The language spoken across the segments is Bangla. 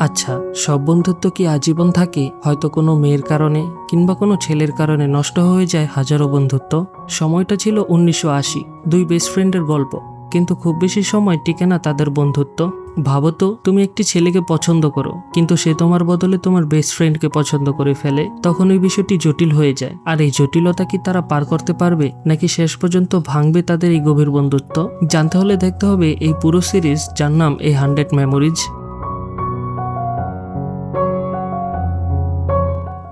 আচ্ছা সব বন্ধুত্ব কি আজীবন থাকে? হয়তো কোনো মেয়ের কারণে কিংবা কোনো ছেলের কারণে নষ্ট হয়ে যায় হাজারো বন্ধুত্ব? সময়টা ছিল উনিশশো আশি, দুই বেস্ট ফ্রেন্ডের গল্প। কিন্তু খুব বেশি সময় টিকে না তাদের বন্ধুত্ব। ভাবো তো, তুমি একটি ছেলেকে পছন্দ করো, কিন্তু সে তোমার বদলে তোমার বেস্ট ফ্রেন্ডকে পছন্দ করে ফেলে। তখন ওই বিষয়টি জটিল হয়ে যায়। আর এই জটিলতা কি তারা পার করতে পারবে? নাকি শেষ পর্যন্ত ভাঙবে তাদের এই গভীর বন্ধুত্ব? জানতে হলে দেখতে হবে এই পুরো সিরিজ যার নাম এই হান্ড্রেড মেমোরিজ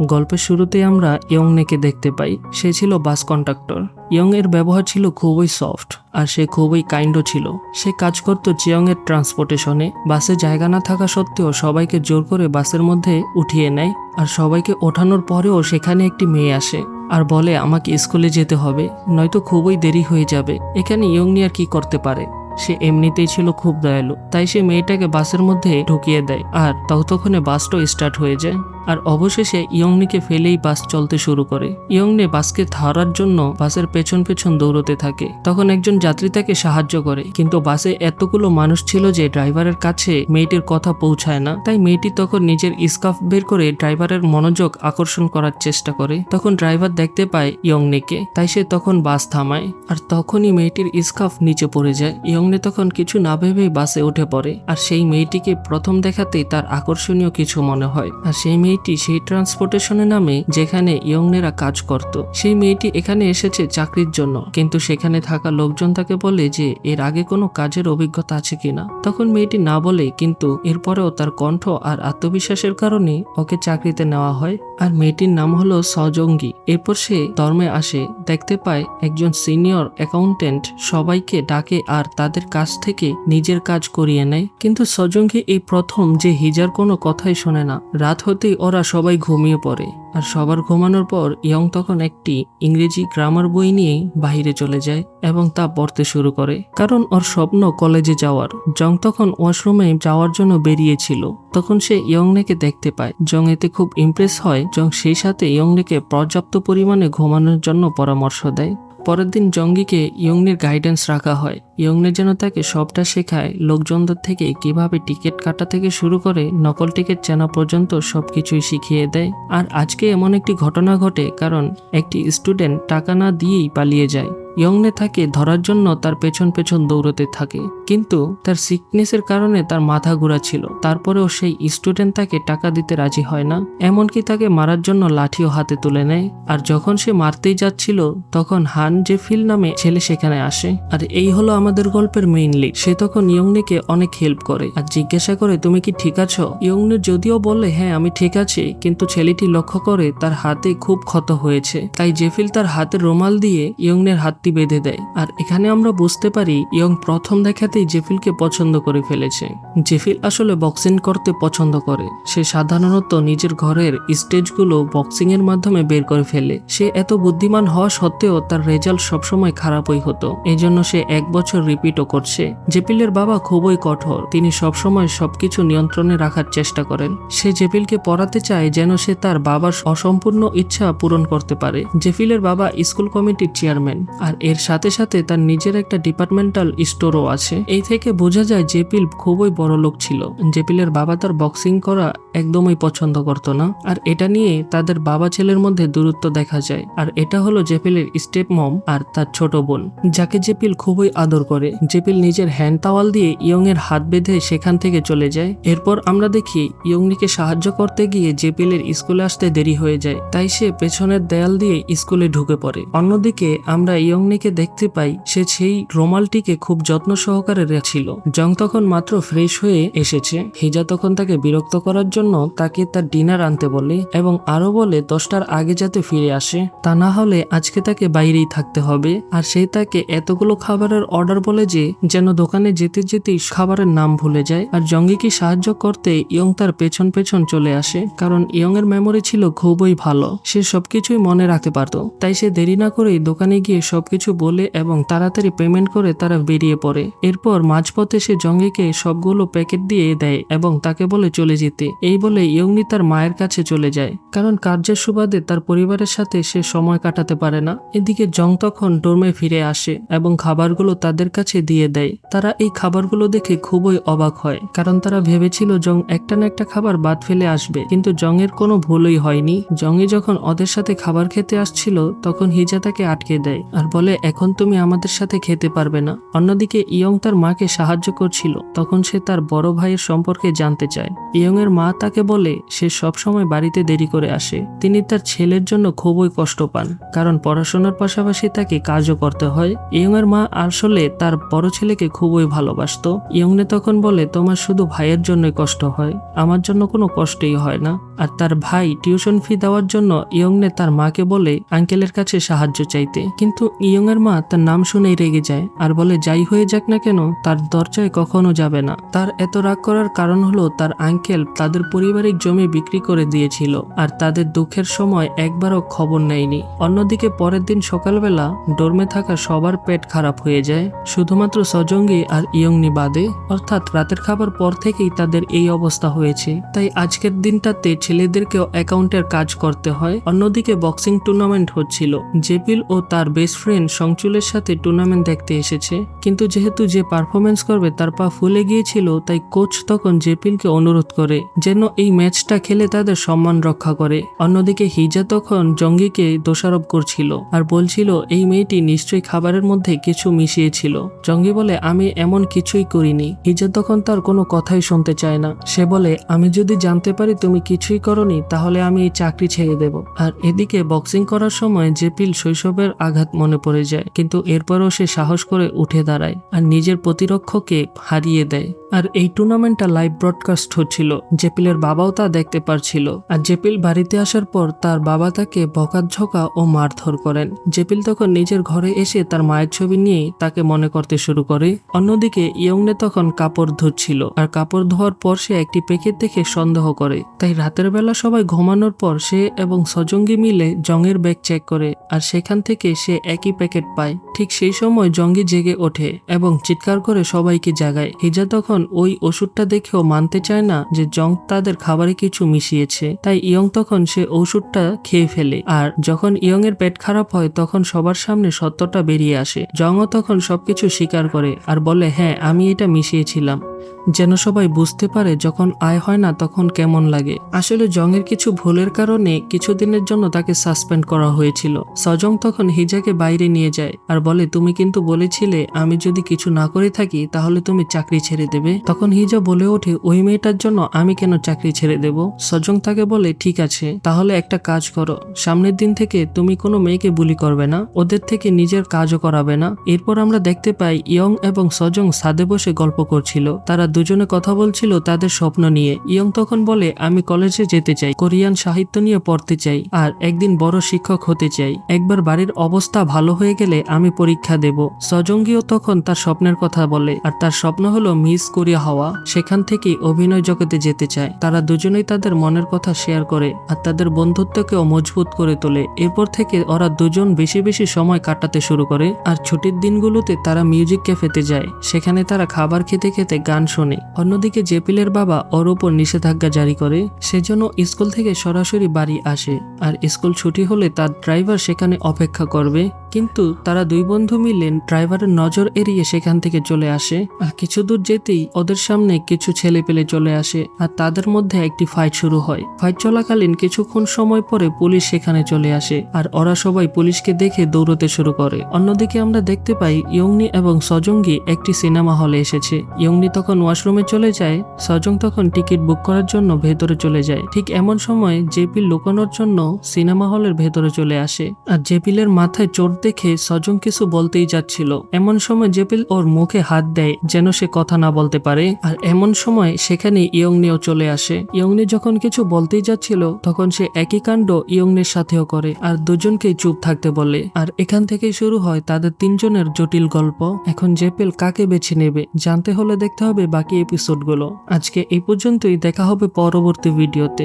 গল্পের শুরুতে আমরা ইয়ংনেকে দেখতে পাই। সে ছিল বাস কন্ডাক্টর। ইয়ং এর ব্যবহার ছিল খুবই সফট আর সে খুবই কাইন্ডও ছিল। সে কাজ করত চিয়ং এর ট্রান্সপোর্টেশনে। বাসে জায়গা না থাকা সত্ত্বেও সবাইকে জোর করে বাসের মধ্যে উঠিয়ে নেয় আর সবাইকে ওঠানোর পরেও সেখানে একটি মেয়ে আসে আর বলে, আমাকে স্কুলে যেতে হবে, নয়তো খুবই দেরি হয়ে যাবে। এখানে ইয়ংনি আর কি করতে পারে? সে এমনিতেই ছিল খুব দয়ালু। তাই সে মেয়েটাকে বাসের মধ্যে ঢুকিয়ে দেয় আর ততক্ষণে বাসটাও স্টার্ট হয়ে যায়। আর অবশেষে ইয়ংনিকে ফেলেই বাস চলতে শুরু করে। ইয়ংনে বাসকে ধরার জন্য বাসের পেছন পেছন দৌড়তে থাকে। তখন একজন যাত্রী তাকে সাহায্য করে। কিন্তু বাসে এতগুলো মানুষ ছিল যে ড্রাইভারের কাছে মেয়েটির কথা পৌঁছায় না। তাই মেয়েটি তখন নিজের স্কার্ফ বের করে ড্রাইভারের মনোযোগ আকর্ষণ করার চেষ্টা করে। তখন ড্রাইভার দেখতে পায় ইয়ংনেকে। তাই সে তখন বাস থামায়। আর তখনই মেয়েটির স্কার্ফ নিচে পড়ে যায়। ইয়ংনে তখন কিছু না ভেবেই বাসে উঠে পড়ে। আর সেই মেয়েটিকে প্রথম দেখাতেই তার আকর্ষণীয় কিছু মনে হয়। আর সেই মেয়েটি সেই ট্রান্সপোর্টেশনের নামে যেখানে ইয়ংনেরা কাজ করত। সেই মেয়েটি এখানে এসেছে চাকরির জন্য। কিন্তু সেখানে থাকা লোকজন তাকে বলে যে, এর আগে কোনো কাজের অভিজ্ঞতা আছে কিনা? তখন মেয়েটি না বলে, কিন্তু এরপরেও তার কণ্ঠ আর আত্মবিশ্বাসের কারণে ওকে চাকরিতে নেওয়া হয়। আর মেয়েটির নাম হলো সজঙ্গি। এরপর সে ধর্মে আসে। দেখতে পায় একজন সিনিয়র অ্যাকাউন্টেন্ট সবাইকে ডাকে আর তাদের কাছ থেকে নিজের কাজ করিয়ে নেয়। কিন্তু সজঙ্গি এই প্রথম যে হিজার কোনো কথাই শোনে না। রাত হতেই ওরা সবাই ঘুমিয়ে পড়ে। আর সবার ঘুমানোর পর ইয়ং তখন একটি ইংরেজি গ্রামার বই নিয়ে বাইরে চলে যায় এবং তা পড়তে শুরু করে। কারণ ওর স্বপ্ন কলেজে যাওয়ার। জং তখন ওয়াশরুমে যাওয়ার জন্য বেরিয়েছিল। তখন সে ইয়ংনেকে দেখতে পায়। জং এতে খুব ইমপ্রেস হয়। জং সেই সাথে ইয়ংনেকে পর্যাপ্ত পরিমাণে ঘুমানোর জন্য পরামর্শ দেয়। পরের দিন জঙ্গিকে ইয়ংনের গাইডেন্স রাখা হয়। ইয়ংনে যেন তাকে সবটা শেখায়, লোকজনদের থেকে কীভাবে টিকিট কাটা থেকে শুরু করে নকল টিকিট চেনা পর্যন্ত সব কিছুই শিখিয়ে দেয়। আর আজকে এমন একটি ঘটনা ঘটে, কারণ একটি স্টুডেন্ট টাকা না দিয়েই পালিয়ে যায়। ইয়ংনে তাকে ধরার জন্য তার পেছন পেছন দৌড়তে থাকে। কিন্তু তার সিকনেসের কারণে তার মাথা ঘোরা ছিল। তারপরেও সেই স্টুডেন্ট তাকে টাকা দিতে রাজি হয় না। এমনকি তাকে মারার জন্য লাঠিও হাতে তুলে নেয়। আর যখন সে মারতেই যাচ্ছিল, তখন হান যে ফিল নামে ছেলে সেখানে আসে। আর এই হলো আমাদের গল্পের মেইন লিড সে তখন ইয়ংনেকে অনেক হেল্প করে। আর জিজ্ঞাসা করে, তুমি কি ঠিক আছো? ইয়ংনে যদিও বলে হ্যাঁ আমি ঠিক আছি। কিন্তু ছেলেটি লক্ষ্য করে তার হাতে খুব ক্ষত হয়েছে। তাই জেফিল তার হাতের রুমাল দিয়ে ইয়ংনের হাতটি বেঁধে দেয়। আর এখানে আমরা বুঝতে পারি, ইয়ং প্রথম দেখাতেই জেফিলকে পছন্দ করে ফেলেছে। জেফিল আসলে বক্সিং করতে পছন্দ করে। সে সাধারণত নিজের ঘরের স্টেজগুলো বক্সিং এর মাধ্যমে বের করে ফেলে। সে এত বুদ্ধিমান হওয়া সত্ত্বেও তার রেজাল্ট সবসময় খারাপই হতো। এই জন্য সে এক বছর রিপিটও করছে। জেপিলের বাবা খুবই কঠোর। তিনি সবসময় সবকিছু নিয়ন্ত্রণে রাখার চেষ্টা করেন। সে জেপিলকে পড়াতে চায় যেন সে তার বাবার অসম্পূর্ণ ইচ্ছা পূরণ করতে পারে। জেফিলের বাবা স্কুল কমিটির চেয়ারম্যান। আর এর সাথে সাথে তার নিজের একটা ডিপার্টমেন্টাল স্টোরও আছে। এই থেকে বোঝা যায় জেপিল খুবই বড় লোক ছিল। জেপিলের বাবা তার বক্সিং করা একদমই পছন্দ করতো না। আর এটা নিয়ে তাদের বাবা ছেলের মধ্যে দূরত্ব দেখা যায়। আর এটা হলো জেপিলের স্টেপ মম আর তার ছোট বোন, যাকে জেপিল খুবই আদর করে। জেপিল নিজের হ্যান্ড তাওয়াল দিয়ে ইয়ং এর হাত বেঁধে সেখান থেকে চলে যায়। এরপর আমরা দেখি ইয়ংনিকে সাহায্য করতে গিয়ে জেপিলের স্কুলে আসতে দেরি হয়ে যায়। তাই সে পেছনের দেয়াল দিয়ে স্কুলে ঢুকে পড়ে। অন্যদিকে আমরা ইয়ংনিকে দেখতে পাই, সে সেই রোমালটিকে খুব যত্ন সহকারে রেখেছিল। জং তখন মাত্র ফ্রেশ হয়ে এসেছে। হিজা তখন তাকে বিরক্ত করার জন্য তাকে তার ডিনার আনতে বলে এবং আরও বলে, দশটার আগে যাতে ফিরে আসে। তা না হলে আজকে তাকে বাইরেই থাকতে হবে। আর সে তাকে এতগুলো খাবারের অর্ডার বলে যে, যেন দোকানে যেতে যেতেই খাবারের নাম ভুলে যায়। আর জঙ্গিকে সাহায্য করতে ইয়ং তার পেছন পেছন চলে আসে, কারণ ইয়ং এর মেমোরি ছিল খুবই ভালো। সে সবকিছুই মনে রাখতে পারতো। তাই সে দেরি না করেই দোকানে গিয়ে সবকিছু সবকিছু বলে এবং তাড়াতাড়ি পেমেন্ট করে তারা বেরিয়ে পড়ে। এরপর মাঝপথে সে জঙ্গিকে সবগুলো প্যাকেট দিয়ে দেয় এবং তাকে বলে চলে যেতে। এই বলে ইয়ংনি তার মায়ের কাছে চলে যায়। কারণ কার্যের সুবাদে তার পরিবারের সাথে সে সময় কাটাতে পারে না। এদিকে জং তখন ডোমে ফিরে আসে এবং খাবারগুলো তাদের কাছে দিয়ে দেয়। তারা এই খাবারগুলো দেখে খুবই অবাক হয়, কারণ তারা ভেবেছিল জং একটা না একটা খাবার বাদ ফেলে আসবে। কিন্তু জংয়ের কোনো ভুলই হয়নি। জঙ্গি যখন ওদের সাথে খাবার খেতে আসছিল, তখন হিজা তাকে আটকে দেয় আর বলে এখন তুমি আমাদের সাথে খেতে পারবে না। অন্যদিকে ইয়ং তার মাকে সাহায্য করছিল। তখন সে তার বড় ভাইয়ের সম্পর্কে জানতে চায়। ইয়ং এর মা তাকে বলে, সে সবসময় বাড়িতে দেরি করে আসে। তিনি তার ছেলের জন্য খুবই কষ্ট পান, কারণ পড়াশোনার পাশাপাশি তাকে কাজও করতে হয়। ইয়ং এর মা আসলে তার বড় ছেলেকে খুবই ভালোবাসতো। ইয়ংনে তখন বলে, তোমার শুধু ভাইয়ের জন্যই কষ্ট হয়, আমার জন্য কোনো কষ্টই হয় না। আর তার ভাই টিউশন ফি দেওয়ার জন্য ইয়ংনে তার মাকে বলে, আঙ্কেলের কাছে সাহায্য চাইতে। কিন্তু ইয়ং এর মা তার নাম শুনেই রেগে যায় আর বলে, যাই হয়ে যাক না কেন, তার দরজায় কখনো যাবে না। তার এত রাগ করার কারণ হলো তার আঙ্কেল তাদের পারিবারিক জমি বিক্রি করে দিয়েছিল আর তাদের দুঃখের সময় একবারও খবর নেয়নি। অন্যদিকে পরের দিন সকালবেলা ডোরমে থাকা সবার পেট খারাপ হয়ে যায়। শুধুমাত্র সজঙ্গি আর ইয়ংনি বাদে, অর্থাৎ রাতের খাবার পর থেকেই তাদের এই অবস্থা হয়েছে। তাই আজকের দিনটাতে ছেলেদেরকেও অ্যাকাউন্টের কাজ করতে হয়। অন্যদিকে বক্সিং টুর্নামেন্ট হচ্ছিল। জেপিল ও তার বেস্ট ফ্রেন্ড সংচুলের সাথে টুর্নামেন্ট দেখতে এসেছে। কিন্তু যেহেতু যে পারফরমেন্স করবে, তার পা ফুলে গিয়েছিল, তাই কোচ তখন জেপিলকে অনুরোধ করে যেন এই ম্যাচটা খেলে তাদের সম্মান রক্ষা করে। অন্যদিকে হিজা তখন জঙ্গিকে দোষারোপ করছিল আর বলছিল, এই মেয়েটি নিশ্চয়ই খাবারের মধ্যে কিছু মিশিয়েছিল। জঙ্গি বলে, আমি এমন কিছুই করিনি। হিজা তখন তার কোনো কথাই শুনতে চায় না। সে বলে, আমি যদি জানতে পারি তুমি কিছুই করনি, তাহলে আমি এই চাকরি ছেড়ে দেব। আর এদিকে বক্সিং করার সময় জেপিল শৈশবের আঘাত মনে পড়ে যায় কিন্তু এরপরও সে সাহস করে উঠে দাঁড়ায় আর নিজের প্রতিরক্ষকে হারিয়ে দেয়। আর এই টুর্নামেন্টটা লাইভ ব্রডকাস্ট হচ্ছিল। জেপিলের বাবাও তা দেখতে পারছিল। আর জেপিল বাড়িতে আসার পর তার বাবা তাকে বকাঝকা ও মারধর করেন। জেপিল তখন নিজের ঘরে এসে তার মায়ের ছবি নিয়ে তাকে মনে করতে শুরু করে। অন্যদিকে ইয়ংনে তখন কাপড় ধুচ্ছিল। আর কাপড় ধোয়ার পর সে একটি প্যাকেট দেখে সন্দেহ করে। তাই রাতের বেলা সবাই ঘুমানোর পর সে এবং সজঙ্গি মিলে জংয়ের ব্যাগ চেক করে। আর সেখান থেকে সে একই প্যাকেট পায়। ঠিক সেই সময় জঙ্গি জেগে ওঠে এবং চিৎকার করে সবাইকে জাগায়। হিজা তখন ওই ওষুধটা দেখেও মানতে চায় না যে জং তাদের খাবারে কিছু মিশিয়েছে। তাই ইয়ং তখন সে ওষুধটা খেয়ে ফেলে আর যখন ইয়ং এর পেট খারাপ হয় তখন সবার সামনে সত্যটা বেরিয়ে আসে। জংও তখন সবকিছু স্বীকার করে আর বলে হ্যাঁ আমি এটা মিশিয়েছিলাম। যেন সবাই বুঝতে পারে যখন আয় হয় না তখন কেমন লাগে। আসলে জংয়ের কিছু ভুলের কারণে কিছুদিনের জন্য তাকে সাসপেন্ড করা হয়েছিল। সজং তখন হিজাকে বাইরে নিয়ে যায় আর বলে, তুমি কিন্তু বলেছিলে আমি যদি কিছু না করে থাকি তাহলে তুমি চাকরি ছেড়ে দেবে। তখন হিজা বলে ওঠে, ওই মেয়েটার জন্য আমি কেন চাকরি ছেড়ে দেব? সজং তাকে বলে, ঠিক আছে, তাহলে একটা কাজ করো। সামনের দিন থেকে তুমি কোনো মেয়েকে বুলি করবে না। ওদের থেকে নিজের কাজও করাবে না। এরপর আমরা দেখতে পাই, ইয়ং এবং সজং সাদে বসে গল্প করছিল। তারা দুজনে কথা বলছিল তাদের স্বপ্ন নিয়ে। ইয়ং তখন বলে, আমি কলেজে যেতে চাই, কোরিয়ান সাহিত্য নিয়ে পড়তে চাই, আর একদিন বড় শিক্ষক হতে চাই। একবার বাড়ির অবস্থা ভালো হয়ে গেলে আমি পরীক্ষা দেব। সজঙ্গিও তখন তার স্বপ্নের কথা বলে, আর তার স্বপ্ন হলো মিস কোরিয়া হওয়া, সেখান থেকেই অভিনয় জগতে যেতে চায়। তারা দুজনেই তাদের মনের কথা শেয়ার করে, আর তাদের বন্ধুত্বকেও মজবুত করে তোলে। এরপর থেকে ওরা দুজন বেশি বেশি সময় কাটাতে শুরু করে, আর ছুটির দিনগুলোতে তারা মিউজিক ক্যাফেতে যায়। সেখানে তারা খাবার খেতে খেতে গান শোনে। অন্যদিকে জেপিলের বাবা ওর ওপর নিষেধাজ্ঞা জারি করে সেজন্য স্কুল থেকে সরাসরি বাড়ি আসে। আর স্কুল ছুটি হলে তার ড্রাইভার সেখানে অপেক্ষা করবে। কিন্তু তারা দুই বন্ধু মিলে ড্রাইভারের নজর এড়িয়ে সেখান থেকে চলে আসে। আর কিছু দূর যেতেই ওদের সামনে কিছু ছেলে পেলে চলে আসে। আর তাদের মধ্যে একটি ফাইট শুরু হয়। ফাইট চলাকালীন কিছুক্ষণ সময় পরে পুলিশ সেখানে চলে আসে। আর ওরা সবাই পুলিশকে দেখে দৌড়তে শুরু করে। অন্যদিকে আমরা দেখতে পাই ইয়ংনি এবং সজঙ্গি একটি সিনেমা হলে এসেছে। ইয়ংনি তখন ওয়াশরুমে চলে যায়, সজং তখন টিকিট বুক করার জন্য ভেতরে চলে যায়। ঠিক এমন সময় জেপিল লুকানোর জন্য সিনেমা হলের ভেতরে চলে আসে আর জেপিলের মাথায় চোট দেখে সজং কিছু বলতেই যাচ্ছিল। এমন সময় জেপিল ওর মুখে হাত দেয় যেন সে কথা না বলতে পারে আর এমন সময় সেখানে ইয়ংনিও চলে আসে। ইয়ংনি যখন কিছু বলতেই যাচ্ছিল, তখন সে একই কাণ্ড ইয়ংনির সাথেও করে আর দুজনকেই চুপ থাকতে বলে। আর এখান থেকেই শুরু হয় তাদের তিনজনের জটিল গল্প। এখন জেপিল কাকে বেছে নেবে, জানতে হলে দেখতে হবে বাকি এপিসোডগুলো আজকে এই পর্যন্তই দেখা হবে পরবর্তী ভিডিওতে